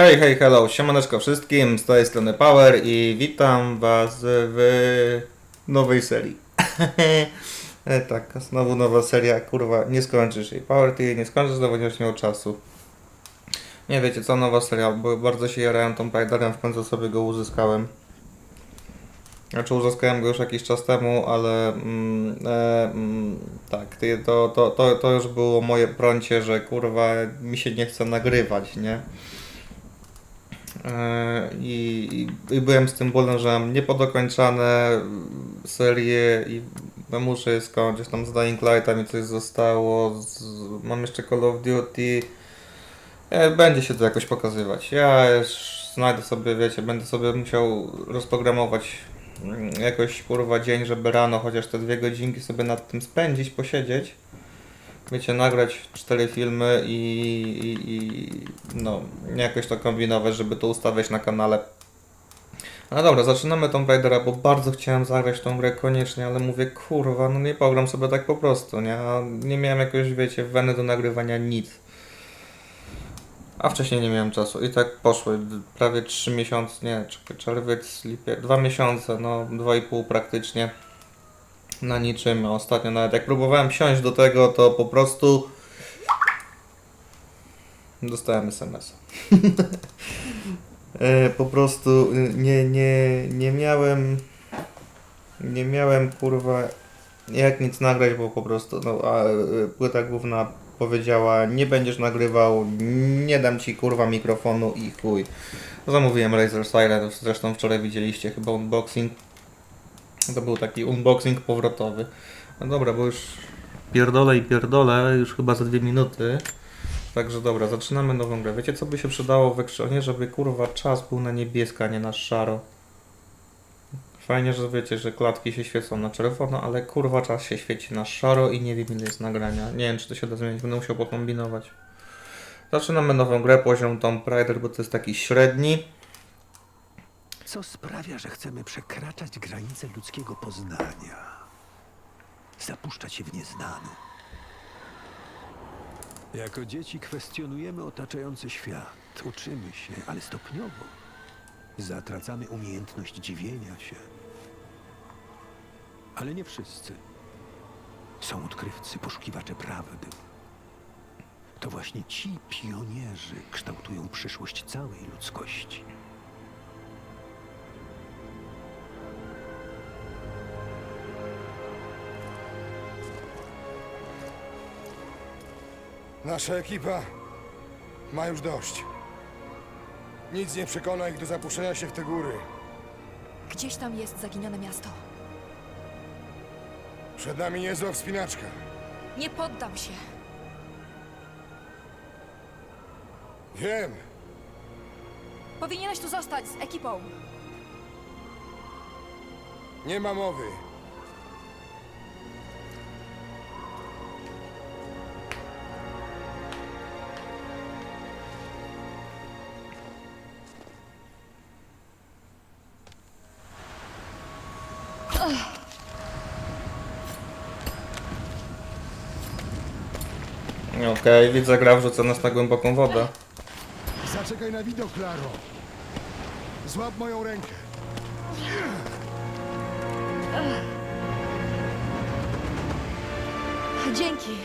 Hej, hej, hello, siemaneczko wszystkim, z tej strony Power i witam was w nowej serii. e, tak, znowu nowa seria, kurwa, nie skończysz jej. Power, ty jej nie skończysz, znowu nie miał czasu. Nie wiecie co, nowa seria, bo bardzo się jarałem tą Priderem, w końcu sobie go uzyskałem. Znaczy uzyskałem go już jakiś czas temu, ale mm, e, mm, tak, to, to, to, to już było moje prącie, że kurwa mi się nie chce nagrywać, nie? E, I, i, byłem z tym bólem, że mam niepodokończane serie i no muszę je skończyć. Tam z Dying Lighta mi coś zostało. Z, mam jeszcze Call of Duty. E, będzie się to jakoś pokazywać. Ja już znajdę sobie, wiecie, będę sobie musiał rozprogramować mm, jakoś kurwa dzień, żeby rano chociaż te dwie godzinki sobie nad tym spędzić, posiedzieć wiecie, nagrać cztery filmy i, i, i no, jakoś to kombinować, żeby to ustawiać na kanale. No dobra, zaczynamy Tomb Raidera, bo bardzo chciałem zagrać tą grę koniecznie, ale mówię, kurwa, no nie pogram sobie tak po prostu, nie? Nie miałem jakoś, wiecie, weny do nagrywania nic. A wcześniej nie miałem czasu i tak poszły prawie 3 miesiące, nie, czerwiec, lipiec, 2 miesiące, no 2,5 praktycznie na niczym. A Ostatnio nawet jak próbowałem siąść do tego, to po prostu dostałem SMS. E, po prostu y, nie, nie, nie miałem nie miałem kurwa jak nic nagrać, bo po prostu no, a, y, płyta główna powiedziała nie będziesz nagrywał, nie dam ci kurwa mikrofonu i chuj. Zamówiłem Razer Silent, zresztą wczoraj widzieliście chyba unboxing. To był taki unboxing powrotowy. No dobra, bo już pierdolę i pierdolę, już chyba za dwie minuty. Także dobra, zaczynamy nową grę. Wiecie co by się przydało w Actionie, żeby kurwa czas był na niebiesko, nie na szaro. Fajnie, że wiecie, że klatki się świecą na czerwono, ale kurwa czas się świeci na szaro i nie wiem ile jest nagrania. Nie wiem czy to się da zmienić, będę musiał pokombinować. Zaczynamy nową grę, poziom Tomb Raider, bo to jest taki średni. Co sprawia, że chcemy przekraczać granice ludzkiego poznania, zapuszczać się w nieznane. Jako dzieci kwestionujemy otaczający świat, uczymy się, ale stopniowo zatracamy umiejętność dziwienia się. Ale nie wszyscy. Są odkrywcy, poszukiwacze prawdy. To właśnie ci pionierzy kształtują przyszłość całej ludzkości. Nasza ekipa ma już dość. Nic nie przekona ich do zapuszczenia się w te góry. Gdzieś tam jest zaginione miasto. Przed nami niezła wspinaczka. Nie poddam się. Wiem, Powinieneś tu zostać z ekipą. nie ma mowy. Okej, widzę gra wrzuca nas na głęboką wodę. Zaczekaj na widok, Klaro. Złap moją rękę. Dzięki.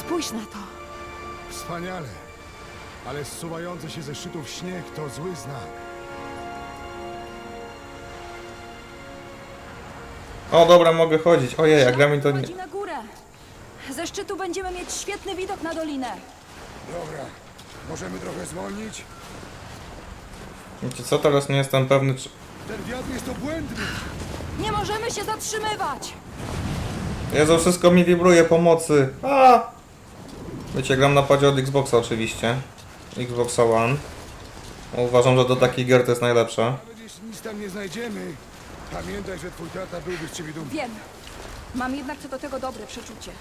Spójrz na to. Wspaniale. Ale zsuwający się ze szczytów śnieg to zły znak. O dobra, mogę chodzić. Ojej, jak gra mi to nie... Chodzi na górę. Ze szczytu będziemy mieć świetny widok na dolinę. Dobra, możemy trochę zwolnić? Wiecie co, teraz nie jestem pewny czy... Ten wiatr jest obłędny. Nie możemy się zatrzymywać. Jezu, wszystko mi wibruje, pomocy. A! Wiecie, gram na padzie od Xboxa oczywiście. Xboxa One. Uważam, że do takich gier to jest najlepsze. Nawet jeśli nic tam nie znajdziemy, pamiętaj, że twój tata byłby z ciebie dumny. Wiem. Mam jednak co do tego dobre przeczucie.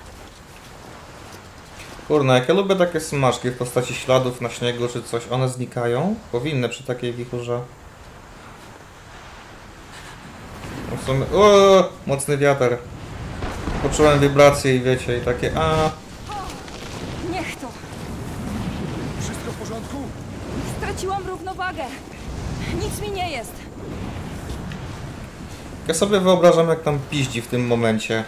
Kurna, jak ja lubię takie smaczki w postaci śladów na śniegu czy coś, one znikają? Powinny przy takiej wichurze. No W sumie... O, mocny wiatr. Poczułem wibracje i wiecie, i takie a Niech to. Wszystko Wszystko w porządku? Straciłam równowagę. Nic mi nie jest. Ja sobie wyobrażam, jak tam piździ w tym momencie.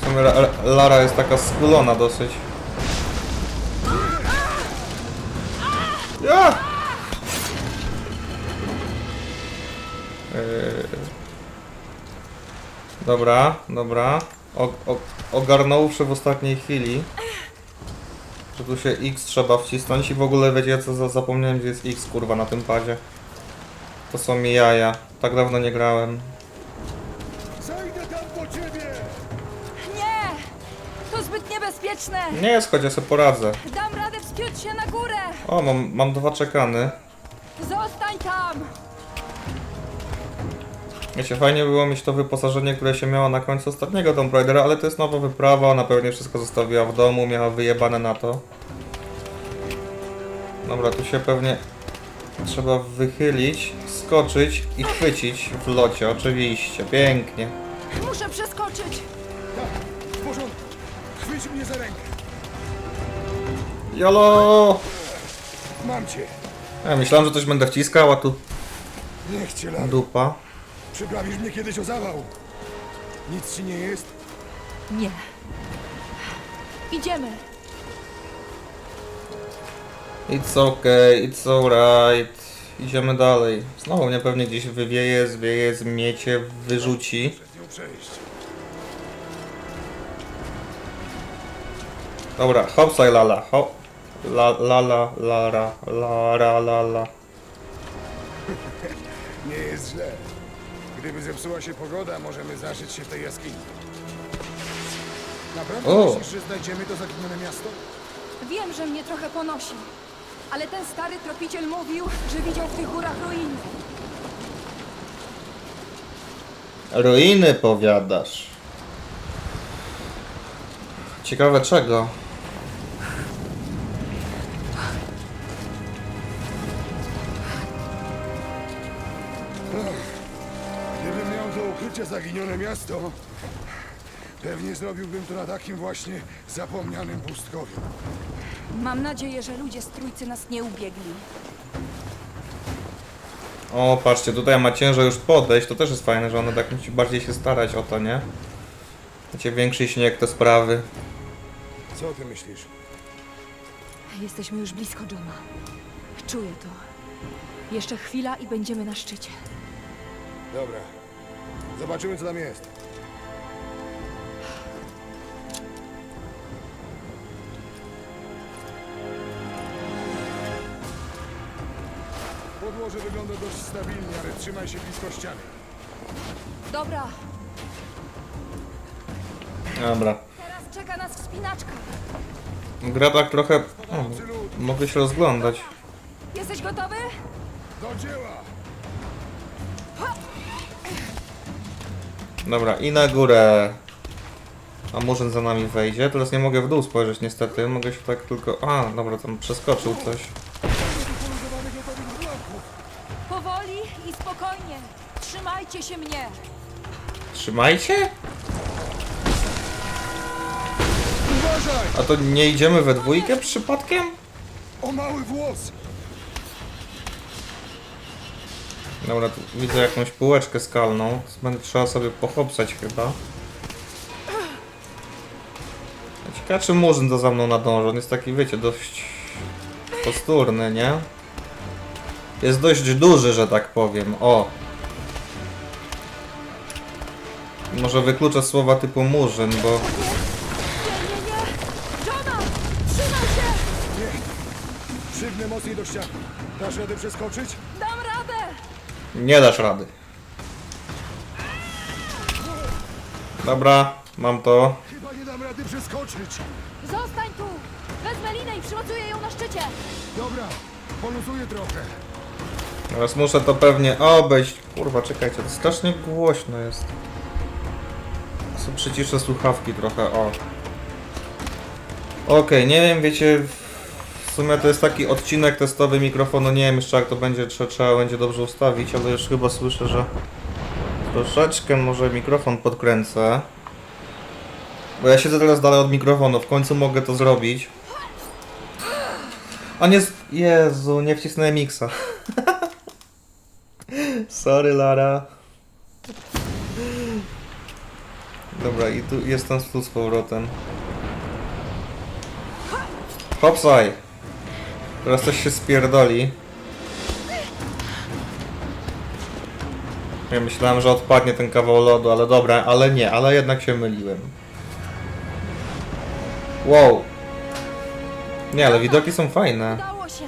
W sumie La- La- Lara jest taka skulona dosyć. Ja! Yy. Dobra, dobra. O, o, ogarnąwszy w ostatniej chwili, że tu się X trzeba wcisnąć i w ogóle wiecie co, za- zapomniałem gdzie jest X kurwa na tym padzie. To są mi jaja. Tak dawno nie grałem. Zajdę tam po ciebie! Nie! To zbyt niebezpieczne! Nie jest, choć ja sobie poradzę. Dam radę wspiąć się na górę! O, mam, mam dwa czekany. Zostań tam! Wiecie, fajnie było mieć to wyposażenie, które się miało na końcu ostatniego Tomb Raidera, ale to jest nowa wyprawa, ona pewnie wszystko zostawiła w domu, miała wyjebane na to. Dobra, tu się pewnie trzeba wychylić, skoczyć i chwycić w locie, oczywiście, pięknie. Muszę przeskoczyć! Tak, w porządku. Chwyć mnie za rękę. Jolo! Mam cię. Ja myślałem, że coś będę wciskał, a tu Niech cię lam. dupa. Przyprawisz mnie kiedyś o zawał. Nic ci nie jest? Nie. Idziemy. It's okay, it's alright. Idziemy dalej. Znowu mnie pewnie gdzieś wywieje, zwieje, zmiecie, wyrzuci. Dobra, hopsaj lala, hop. La, lala, lara, lara, lala. Nie jest źle. Gdyby zepsuła się pogoda, możemy zaszyć się w tej jaskini. Naprawdę O. myślisz, że znajdziemy to zaginione miasto? Wiem, że mnie trochę ponosi. Ale ten stary tropiciel mówił, że widział w tych górach ruiny. Ruiny powiadasz. Ciekawe czego? Gdybym miał do ukrycia zaginione miasto, pewnie zrobiłbym to na takim właśnie zapomnianym pustkowiu. Mam nadzieję, że ludzie z trójcy nas nie ubiegli. O, patrzcie, tutaj ma ciężar już podejść, to też jest fajne, że one tak musi bardziej się starać o to, nie? Macie większy śnieg, te sprawy. Co ty myślisz? Jesteśmy już blisko Johna. Czuję to. Jeszcze chwila i będziemy na szczycie. Dobra. Zobaczymy, co tam jest. Podłoże wygląda dość stabilnie, ale trzymaj się blisko ściany. Dobra, Dobra. teraz czeka nas wspinaczka. Gra tak trochę... O, mogę się rozglądać. Jesteś gotowy? Do dzieła! Dobra, i na górę. A murzyn za nami wejdzie. Teraz nie mogę w dół spojrzeć niestety. Mogę się tak tylko... A, dobra, tam przeskoczył coś. Poluzowanych gotowych bloków! Powoli i spokojnie. Trzymajcie się mnie. Trzymajcie? Uważaj! A to nie idziemy we dwójkę przypadkiem? O mały włos! Dobra, tu widzę jakąś półeczkę skalną. więc Będzie trzeba sobie pochopsać chyba. Ciekawe czy murzyn to za mną nadąży. On jest taki, wiecie, dość posturny, nie? Jest dość duży, że tak powiem. O! Może wykluczę słowa typu murzyn, bo... Przygnę mocniej do ściany. Dasz radę przeskoczyć? Dam radę! Nie dasz rady. Dobra, mam to. Chyba nie dam rady przeskoczyć. Zostań tu! Wezmę linę i przymocuję ją na szczycie. Dobra, poluzuję trochę. Teraz muszę to pewnie obejść. Kurwa, czekajcie, to strasznie głośno jest. Przyciszę słuchawki trochę, o. Okej, nie wiem, wiecie, w sumie to jest taki odcinek testowy mikrofonu, nie wiem jeszcze jak to będzie, trzeba, trzeba będzie dobrze ustawić, ale już chyba słyszę, że troszeczkę może mikrofon podkręcę. Bo ja siedzę teraz dalej od mikrofonu, w końcu mogę to zrobić. On jest... Jezu, nie wcisnąłem Xa. Sorry, Lara. Dobra, i tu jestem tu z powrotem. Hopsaj! Teraz coś się spierdoli. Ja myślałem, że odpadnie ten kawał lodu, ale dobra, ale nie, ale jednak się myliłem. Wow. Nie, ale widoki są fajne. Udało się!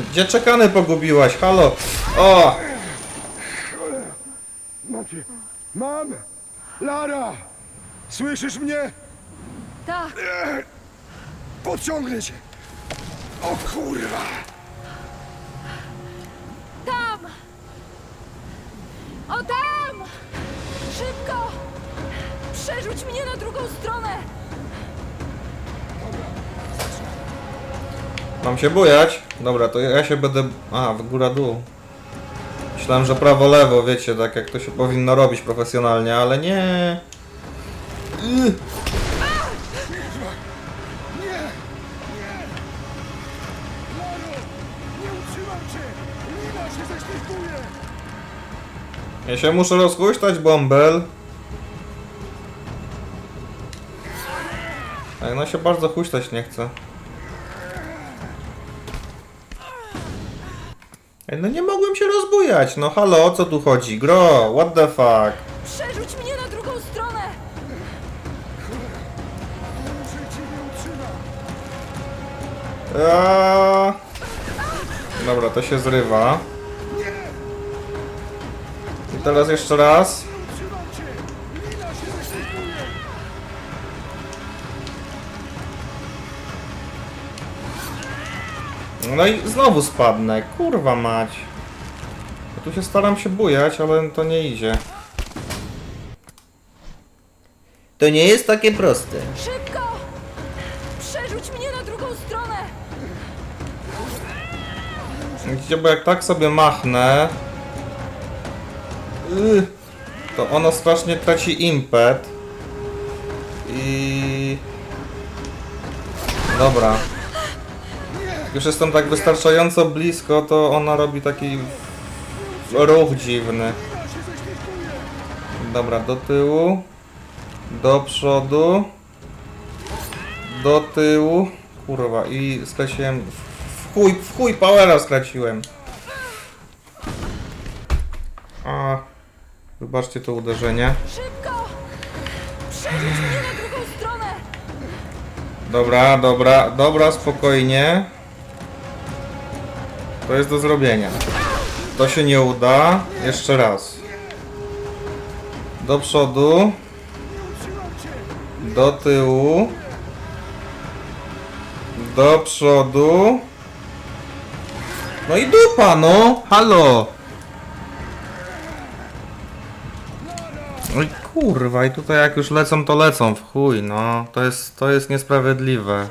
Gdzie czekany pogubiłaś? Halo! O! Macie. Mam! Lara! Słyszysz mnie? Tak, Podciągnę cię! O kurwa! tam! O tam! Szybko! Przerzuć mnie na drugą stronę! Mam się bujać? Dobra, to ja się będę... A, w góra dół. Myślałem, że prawo lewo, wiecie, tak jak to się powinno robić profesjonalnie, ale nie. Y. Ześlizguje! Ja się muszę rozhuśtać, bąbel. Ej, no się bardzo huśtać nie chce. No nie mogłem się rozbujać, no halo, o co tu chodzi? Gro, what the fuck? Przerzuć mnie na drugą stronę! Eee... Dobra, to się zrywa. I teraz jeszcze raz. No i znowu spadnę. Kurwa mać. Ja tu się staram się bujać, ale to nie idzie. To nie jest takie proste. Szybko! Przerzuć mnie na drugą stronę! Widzicie, bo jak tak sobie machnę, yy, to ono strasznie traci impet. I... Dobra. Już jestem tak wystarczająco blisko, to ona robi taki ruch dziwny. Dobra, do tyłu. Do przodu. Do tyłu. Kurwa, i straciłem... W chuj, w chuj powera straciłem. A... Wybaczcie to uderzenie. Szybko! Przerzuć mnie na drugą stronę! Dobra, dobra, dobra, spokojnie. To jest do zrobienia. To się nie uda. Jeszcze raz. Do przodu. Do tyłu. Do przodu. No i dupa, no! Halo! Oj kurwa, i tutaj jak już lecą, to lecą w chuj, no. To jest, to jest niesprawiedliwe.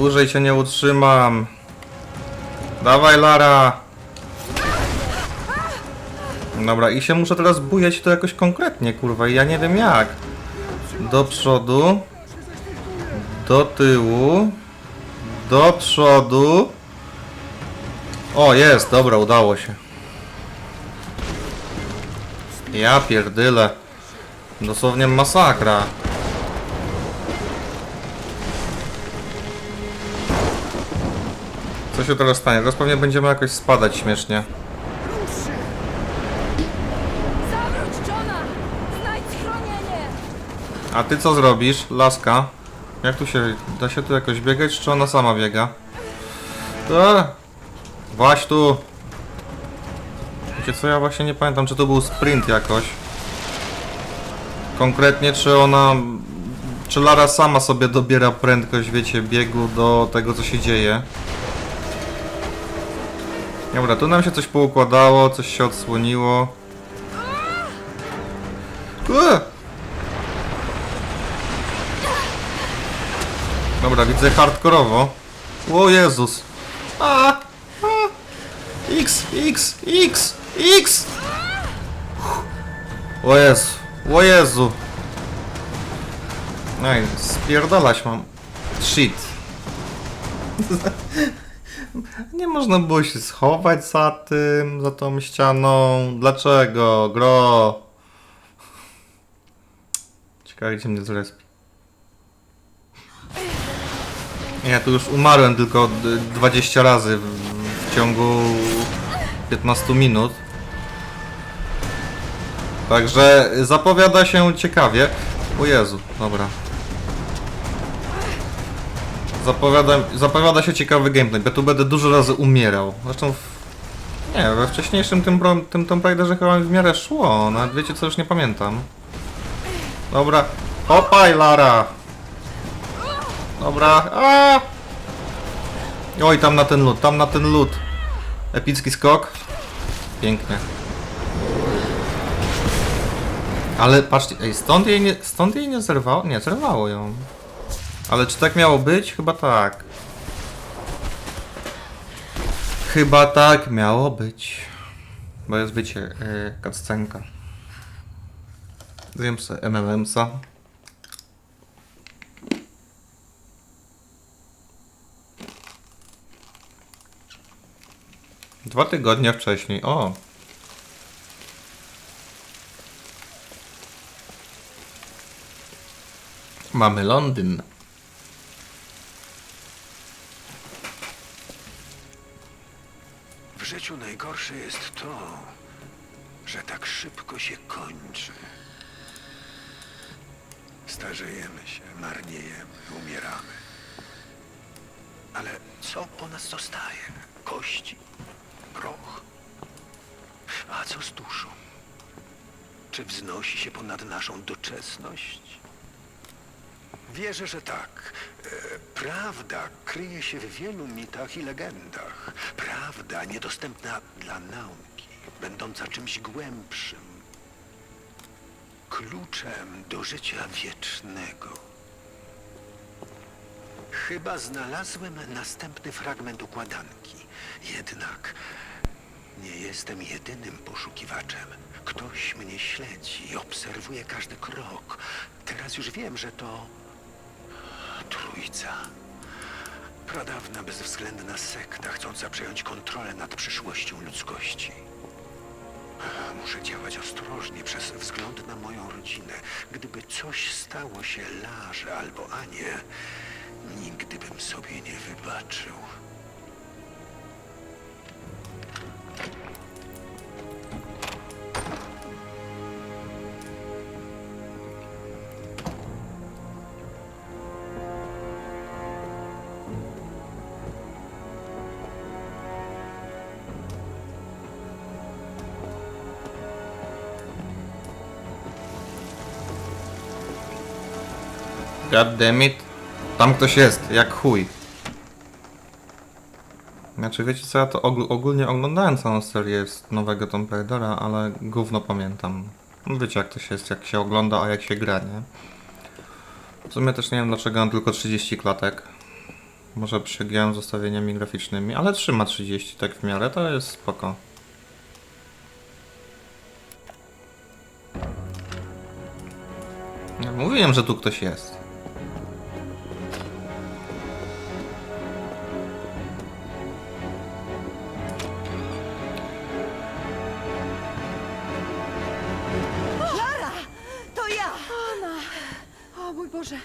Dłużej cię nie utrzymam. Dawaj, Lara! Dobra, i się muszę teraz bujać to jakoś konkretnie, kurwa, ja nie wiem jak. Do przodu. Do tyłu. Do przodu. O, jest, dobra, udało się. Ja pierdyle. Dosłownie masakra. Co się teraz stanie? Teraz pewnie będziemy jakoś spadać śmiesznie. Zawróć Johna! Znajdź schronienie! A ty co zrobisz, laska? Jak tu się... Da się tu jakoś biegać, czy ona sama biega? Eee! Właś tu! Wiecie co, ja właśnie nie pamiętam, czy to był sprint jakoś. Konkretnie, czy ona... Czy Lara sama sobie dobiera prędkość, wiecie, biegu do tego, co się dzieje. Dobra, tu nam się coś poukładało, coś się odsłoniło. Eee! Dobra, widzę hardkorowo. O Jezus. A! A! X, X, X, X! O Jezu, o Jezu. No i spierdalać mam. Shit. Nie można było się schować za tym, za tą ścianą. Dlaczego? Gro. Ciekawe gdzie mnie zrespi. Ja tu już umarłem tylko d- 20 razy w, w ciągu 15 minut. Także zapowiada się ciekawie. O Jezu, dobra. Zapowiada, zapowiada się ciekawy gameplay, bo tu będę dużo razy umierał. Zresztą w, nie, we wcześniejszym tym, tym Tomb Raiderze chyba w miarę szło, nawet wiecie co, już nie pamiętam. Dobra, hopaj Lara! Dobra, a! Oj, tam na ten lód, tam na ten lód. Epicki skok. Pięknie. Ale patrzcie, ej, stąd jej nie, stąd jej nie zerwało? Nie, zerwało ją. Ale czy tak miało być? Chyba tak. Chyba tak miało być. Bo jest, wiecie, yy, cutscenka. Zjem sobie MMM-sa. Dwa tygodnie wcześniej, o. Mamy Londyn. Życiu najgorsze jest to, że tak szybko się kończy. Starzejemy się, marniejemy, umieramy. Ale co po nas zostaje? Kości? Proch? A co z duszą? Czy wznosi się ponad naszą doczesność? Wierzę, że tak. E, Prawda kryje się w wielu mitach i legendach. Prawda niedostępna dla nauki, będąca czymś głębszym. Kluczem do życia wiecznego. Chyba znalazłem następny fragment układanki. Jednak nie jestem jedynym poszukiwaczem. Ktoś mnie śledzi, obserwuje każdy krok. Teraz już wiem, że to Trójca. Pradawna, bezwzględna sekta chcąca przejąć kontrolę nad przyszłością ludzkości. Muszę działać ostrożnie przez wzgląd na moją rodzinę. Gdyby coś stało się Larze albo Anie, nigdy bym sobie nie wybaczył. God damn it. Tam ktoś jest, jak chuj. Znaczy, wiecie co, ja to ogólnie oglądałem całą serię z nowego Tomb Raidera, ale gówno pamiętam. No Wiecie jak to się jest, jak się ogląda, a jak się gra, nie? W sumie też nie wiem dlaczego mam tylko 30 klatek. Może przegiąłem z ustawieniami graficznymi, ale trzyma 30 tak w miarę, to jest spoko. Ja mówiłem, że tu ktoś jest. Boże,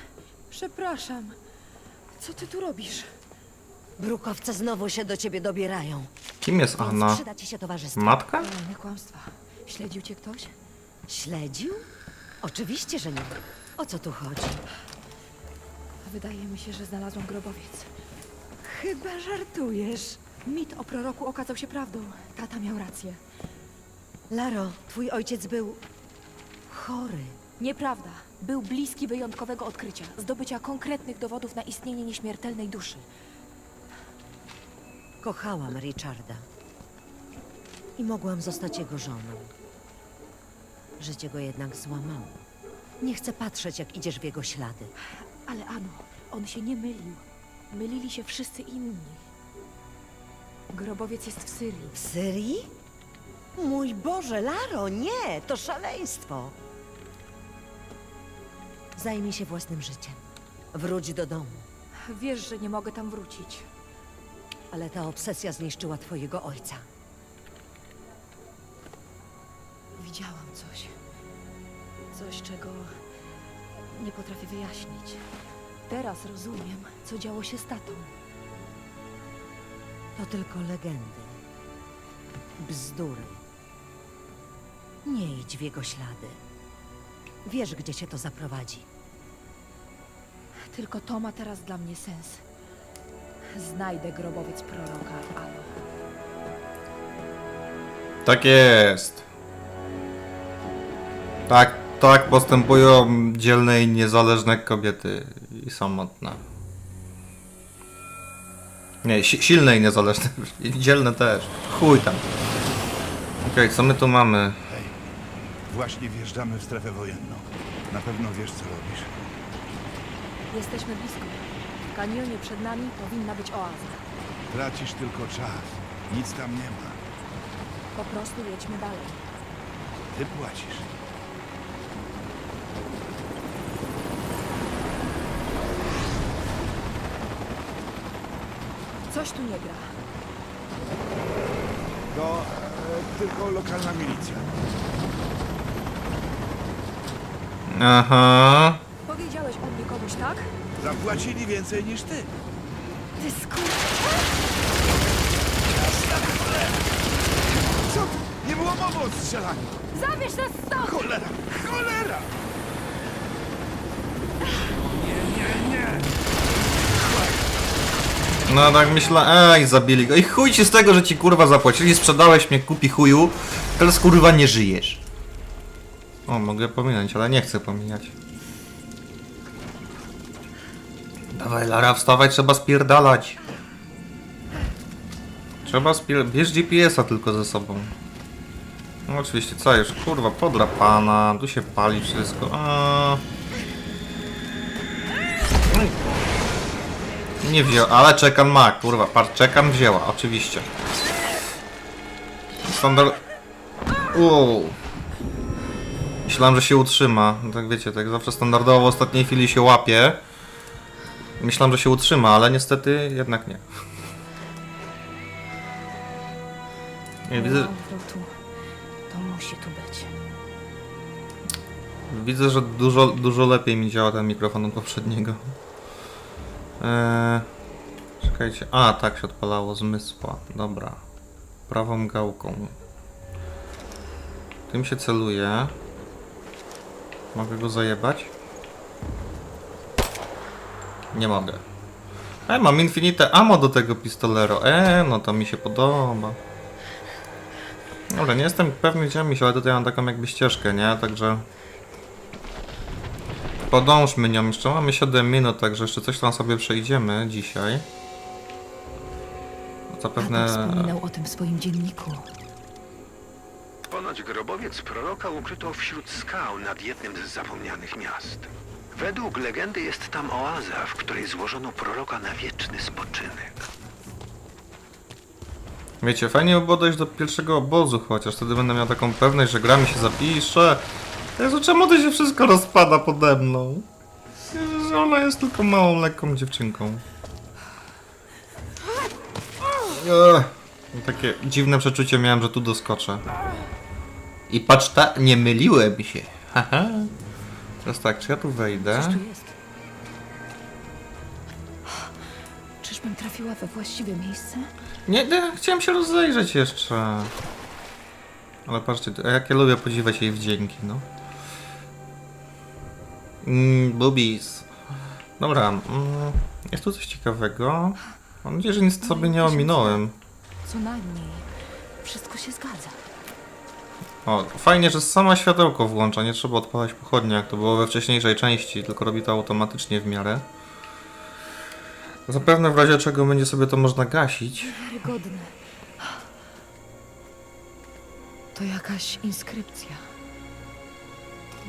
przepraszam. Co ty tu robisz? Brukowce znowu się do ciebie dobierają. Kim jest Więc Anna? przyda ci się towarzystwo. Matka? Kolejne kłamstwa. Śledził cię ktoś? Śledził? Oczywiście, że nie. O co tu chodzi? Wydaje mi się, że znalazłam grobowiec. Chyba żartujesz. Mit o proroku okazał się prawdą. Tata miał rację. Laro, twój ojciec był chory. Nieprawda. Był bliski wyjątkowego odkrycia, zdobycia konkretnych dowodów na istnienie nieśmiertelnej duszy. Kochałam Richarda. I mogłam zostać jego żoną. Życie go jednak złamało. Nie chcę patrzeć, jak idziesz w jego ślady. Ale Ano, on się nie mylił. Mylili się wszyscy inni. Grobowiec jest w Syrii. W Syrii? Mój Boże, Laro, nie! To szaleństwo! Zajmij się własnym życiem. Wróć do domu. Wiesz, że nie mogę tam wrócić. Ale ta obsesja zniszczyła twojego ojca. Widziałam coś. Coś, czego nie potrafię wyjaśnić. Teraz rozumiem, co działo się z tatą. To tylko legendy. Bzdury. Nie idź w jego ślady. Wiesz, gdzie cię to zaprowadzi. Tylko to ma teraz dla mnie sens. Znajdę grobowiec proroka Alo. Tak jest. Tak, tak postępują dzielne i niezależne kobiety i samotne. Nie, si silne i niezależne. I dzielne też. Chuj tam. Okej, co my tu mamy? Hej, właśnie wjeżdżamy w strefę wojenną. Na pewno wiesz, co robisz. Jesteśmy blisko. W kanionie przed nami powinna być oaza. Tracisz tylko czas. Nic tam nie ma. Po prostu jedźmy dalej. Ty płacisz. Coś tu nie gra. To e, tylko lokalna milicja. Aha. Powiedziałeś o mnie komuś, tak? Zapłacili więcej niż ty. Ty skur... Co? Nie było mowy o strzelaniu. Zabierz nas stąd! Cholera! Cholera! No tak myślę, ej, zabili go. I chuj ci z tego, że ci kurwa zapłacili, sprzedałeś mnie, kupi chuju, teraz kurwa nie żyjesz. O, mogę pominąć, ale nie chcę pomijać. Dawaj Lara, wstawaj, trzeba spierdalać. Trzeba spier... Bierz GPS-a tylko ze sobą. No oczywiście, co już, kurwa, podrapana, tu się pali wszystko. A... Nie wziął, ale czekan ma, kurwa, par czekan wzięła, oczywiście. Standard... Uuu. Myślałem, że się utrzyma. Tak wiecie, tak zawsze standardowo w ostatniej chwili się łapie. Myślałem, że się utrzyma, ale niestety jednak nie. Nie, widzę, No, tu. To musi tu być. widzę, że dużo, dużo lepiej mi działa ten mikrofon od poprzedniego. Eee, czekajcie. A, tak się odpalało zmysła. Dobra. Prawą gałką. Tym się celuje. Mogę go zajebać? Nie mogę. E, mam infinite ammo do tego pistolero. E, no to mi się podoba. Dobra, nie jestem pewny gdzie mi się, ale tutaj mam taką jakby ścieżkę, nie? Także... Podążmy nią, jeszcze mamy 7 minut, także jeszcze coś tam sobie przejdziemy dzisiaj. Zapewne... Tata wspominał o tym w swoim dzienniku. Ponoć grobowiec proroka ukryto wśród skał nad jednym z zapomnianych miast. Według legendy jest tam oaza, w której złożono proroka na wieczny spoczynek. Wiecie, fajnie by było dojść do pierwszego obozu, chociaż wtedy będę miał taką pewność, że gra mi się zapisze. Jezu, czemu to się wszystko rozpada pode mną? Jezu, ona jest tylko małą, lekką dziewczynką. Ech, takie dziwne przeczucie miałem, że tu doskoczę. I patrz ta, nie myliłem się. Haha. Teraz tak, czy ja tu wejdę? Coś tu jest. Czyżbym trafiła we właściwe miejsce? Nie, nie, chciałem się rozejrzeć jeszcze. Ale patrzcie, a jak ja lubię podziwiać jej wdzięki, no. Mm, boobies. Dobra, mm, jest tu coś ciekawego. Mam nadzieję, że nic sobie nie ominąłem. Co najmniej. Wszystko się zgadza. O, fajnie, że sama światełko włącza, nie trzeba odpalać pochodnia, jak to było we wcześniejszej części, tylko robi to automatycznie w miarę. Zapewne w razie czego będzie sobie to można gasić. To jakaś inskrypcja.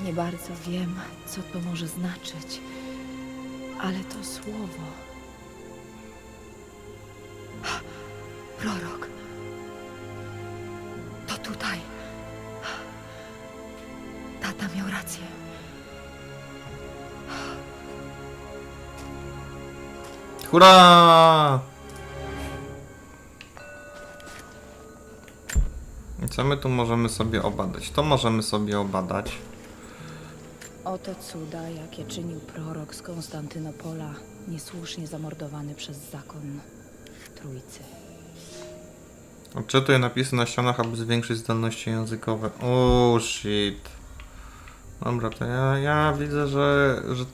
Nie bardzo wiem, co to może znaczyć, ale to słowo. Prorok. rację. Hurra! Co my tu możemy sobie obadać? To możemy sobie obadać. Oto cuda, jakie czynił prorok z Konstantynopola, niesłusznie zamordowany przez zakon Trójcy. Odczytuję napisy na ścianach, aby zwiększyć zdolności językowe. Oh shit. Dobra, to ja, ja widzę, że, że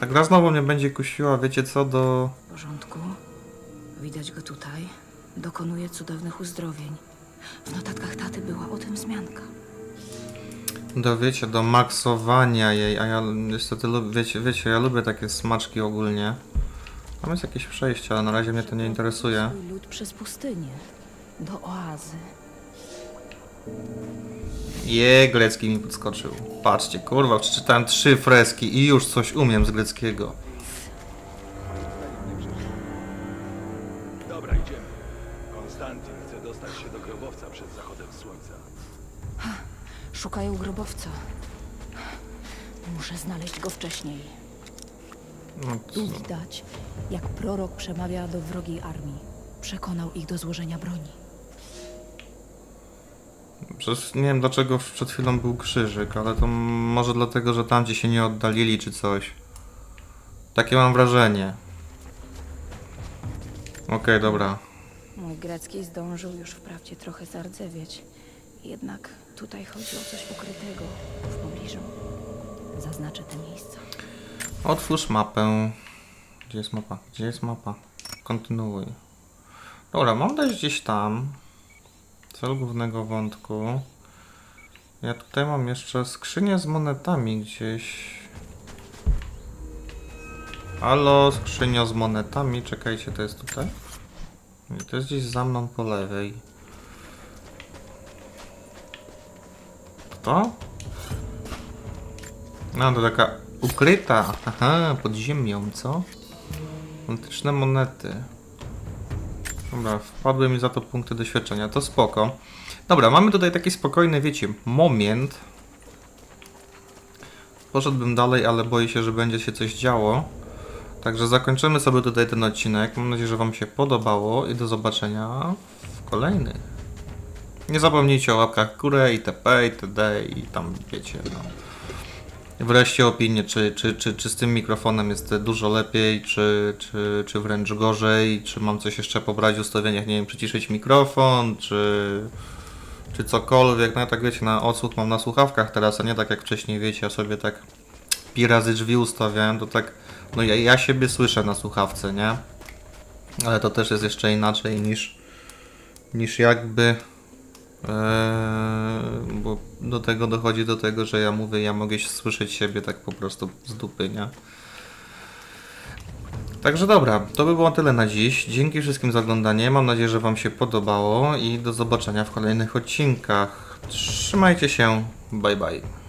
ta gra znowu mnie będzie kusiła, wiecie co, do... W porządku. Widać go tutaj. Dokonuje cudownych uzdrowień. W notatkach taty była o tym wzmianka. do wiecie, do maksowania jej, a ja niestety lub, wiecie, wiecie, ja lubię takie smaczki ogólnie. Tam jest jakieś przejście, ale na razie mnie to nie interesuje. Lud przez pustynię. Do oazy. Je, grecki mi podskoczył. Patrzcie, kurwa, przeczytałem trzy freski i już coś umiem z greckiego. Dobra, idziemy. Konstantin chce dostać się do grobowca przed zachodem słońca. Szukają grobowca. Muszę znaleźć go wcześniej. No, Tu widać, jak prorok przemawia do wrogiej armii. Przekonał ich do złożenia broni. Przecież nie wiem dlaczego przed chwilą był krzyżyk, ale to może dlatego, że tamci się nie oddalili czy coś. Takie mam wrażenie. Okej, dobra. Mój grecki zdążył już wprawdzie trochę zardzewieć. Jednak tutaj chodzi o coś ukrytego w pobliżu. Zaznaczę te miejsca. Otwórz mapę. Gdzie jest mapa? Gdzie jest mapa? Kontynuuj. Dobra, mam dojść gdzieś tam. Cel głównego wątku. Ja tutaj mam jeszcze skrzynię z monetami gdzieś. Halo, skrzynia z monetami. Czekajcie, to jest tutaj? Nie, to jest gdzieś za mną po lewej. Kto? No, to taka ukryta. Aha, pod ziemią, co? Antyczne monety. Dobra, wpadły mi za to punkty doświadczenia, to spoko. Dobra, mamy tutaj taki spokojny, wiecie, moment. Poszedłbym dalej, ale boję się, że będzie się coś działo. Także zakończymy sobie tutaj ten odcinek. Mam nadzieję, że Wam się podobało i do zobaczenia w kolejnych. Nie zapomnijcie o łapkach w górę, itp., itd. i tam wiecie, no. Wreszcie opinię, czy, czy, czy, czy z tym mikrofonem jest dużo lepiej, czy, czy, czy wręcz gorzej, czy mam coś jeszcze pobrać w ustawieniach, nie wiem, przyciszyć mikrofon, czy, czy cokolwiek. No ja tak wiecie, na odsłuch mam na słuchawkach teraz, a nie tak jak wcześniej, wiecie, ja sobie tak pi razy drzwi ustawiałem, to tak, no ja, ja siebie słyszę na słuchawce, nie? Ale to też jest jeszcze inaczej niż, niż jakby Eee, bo do tego dochodzi do tego, że ja mówię, ja mogę słyszeć siebie tak po prostu z dupy, nie? Także dobra, to by było tyle na dziś. Dzięki wszystkim za oglądanie. Mam nadzieję, że Wam się podobało i do zobaczenia w kolejnych odcinkach. Trzymajcie się. Bye bye.